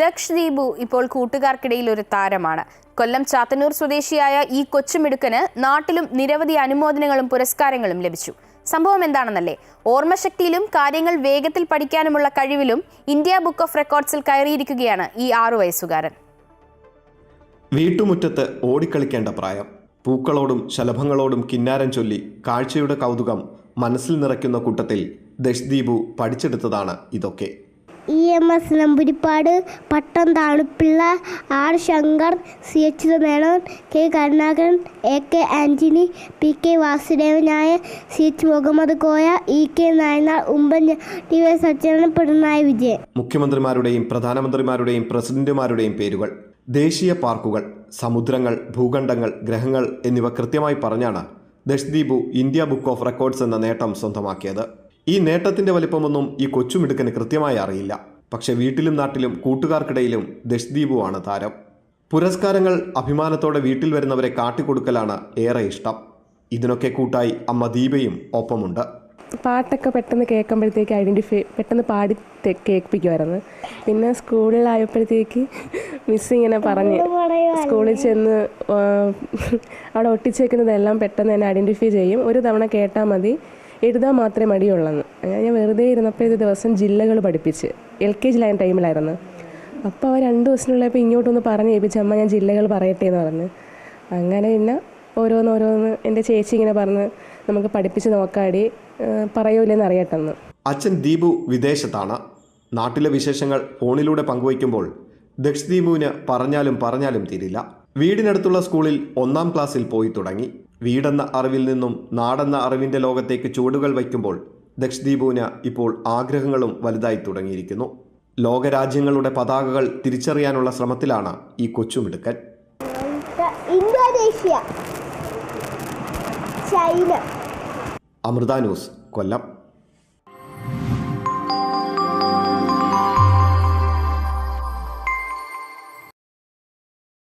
ദക്ഷ് ദീപു ഇപ്പോൾ കൂട്ടുകാർക്കിടയിൽ ഒരു താരമാണ്. കൊല്ലം ചാത്തന്നൂർ സ്വദേശിയായ ഈ കൊച്ചുമിടുക്കന് നാട്ടിലും നിരവധി അനുമോദനങ്ങളും പുരസ്കാരങ്ങളും ലഭിച്ചു. സംഭവം എന്താണെന്നല്ലേ? ഓർമ്മശക്തിയിലും കാര്യങ്ങൾ വേഗത്തിൽ പഠിക്കാനുമുള്ള കഴിവിലും ഇന്ത്യ ബുക്ക് ഓഫ് റെക്കോർഡ്സിൽ കയറിയിരിക്കുകയാണ് ഈ ആറു വയസ്സുകാരൻ. വീട്ടുമുറ്റത്ത് ഓടിക്കളിക്കേണ്ട പ്രായം. പൂക്കളോടും ശലഭങ്ങളോടും കിന്നാരം ചൊല്ലി കാഴ്ചയുടെ കൗതുകം മനസ്സിൽ നിറയ്ക്കുന്ന കൂട്ടത്തിൽ ദഷ്ദീപു പഠിച്ചെടുത്തതാണ് ഇതൊക്കെ. E M S Namboodiripad Pattom Thanu Pillai R Shankar C H Menon K Karunakaran A K Antony P K Vasudevan Nair C H Muhammad Koya E K Nayanar T Y Sathyanarayanan Pinarayi Vijayan. മുഖ്യമന്ത്രിമാരുടെയും പ്രധാനമന്ത്രിമാരുടെയും പ്രസിഡന്റുമാരുടെയും പേരുകൾ ദേശീയ പാർക്കുകൾ സമുദ്രങ്ങൾ ഭൂഖണ്ഡങ്ങൾ ഗ്രഹങ്ങൾ എന്നിവ കൃത്യമായി പറഞ്ഞാണ് ദഷ്ദീപു ഇന്ത്യ ബുക്ക് ഓഫ് റെക്കോർഡ്സ് എന്ന നേട്ടം സ്വന്തമാക്കിയത്. ഈ നേട്ടത്തിന്റെ വലിപ്പമൊന്നും ഈ കൊച്ചുമിടുക്കന് കൃത്യമായി അറിയില്ല. പക്ഷെ വീട്ടിലും നാട്ടിലും കൂട്ടുകാർക്കിടയിലും ദശ്ദീപുവാണ് ആണ് താരം. പുരസ്കാരങ്ങൾ അഭിമാനത്തോടെ വീട്ടിൽ വരുന്നവരെ കാട്ടിക്കൊടുക്കലാണ് ഏറെ ഇഷ്ടം. ഇതിനൊക്കെ കൂട്ടായി അമ്മ ദീപയും ഒപ്പമുണ്ട്. പാട്ടൊക്കെ പെട്ടെന്ന് കേൾക്കുമ്പോഴത്തേക്ക് ഐഡന്റിഫൈ പെട്ടെന്ന് പാടി കേൾപ്പിക്കുമായിരുന്നു പിന്നെ സ്കൂളിലായപ്പോഴത്തേക്ക് മിസ് ഇങ്ങനെ പറഞ്ഞ് സ്കൂളിൽ ചെന്ന് അവിടെ ഒട്ടിച്ചേക്കുന്നതെല്ലാം പെട്ടെന്ന് തന്നെ ഐഡന്റിഫൈ ചെയ്യും. ഒരു തവണ കേട്ടാൽ മതി. എഴുതാൻ മാത്രമേ മടിയുള്ളെന്ന്. ഞാൻ വെറുതെ ഇരുന്നപ്പോൾ ഇത് ദിവസം ജില്ലകൾ പഠിപ്പിച്ച്. എൽ കെ ജിയിലായ ടൈമിലായിരുന്നു അപ്പോൾ അവർ രണ്ട് ദിവസത്തിനുള്ളപ്പോൾ ഇങ്ങോട്ടൊന്ന് പറഞ്ഞ് ഏൽപ്പിച്ച് അമ്മ ഞാൻ ജില്ലകൾ പറയട്ടെ എന്ന് പറഞ്ഞ്. അങ്ങനെ പിന്നെ ഓരോന്ന് ഓരോന്ന് എന്റെ ചേച്ചി ഇങ്ങനെ പറഞ്ഞ് നമുക്ക് പഠിപ്പിച്ച് നോക്കാടി പറയൂലെന്ന് അറിയട്ടെന്ന്. അച്ഛൻ ദീപു വിദേശത്താണ്. നാട്ടിലെ വിശേഷങ്ങൾ ഫോണിലൂടെ പങ്കുവയ്ക്കുമ്പോൾ ദക്ഷ് ദീപുവിന് പറഞ്ഞാലും പറഞ്ഞാലും തീരില്ല. വീടിനടുത്തുള്ള സ്കൂളിൽ ഒന്നാം ക്ലാസ്സിൽ പോയി തുടങ്ങി. വീടെന്ന അറിവിൽ നിന്നും നാടെന്ന അറിവിന്റെ ലോകത്തേക്ക് ചുവടുകൾ വയ്ക്കുമ്പോൾ ദക്ഷദ്വീപൂന ഇപ്പോൾ ആഗ്രഹങ്ങളും വലുതായി തുടങ്ങിയിരിക്കുന്നു. ലോകരാജ്യങ്ങളുടെ പതാകകൾ തിരിച്ചറിയാനുള്ള ശ്രമത്തിലാണ് ഈ കൊച്ചുമിടുക്കൻ. Indonesia China. Amrita news Kollam.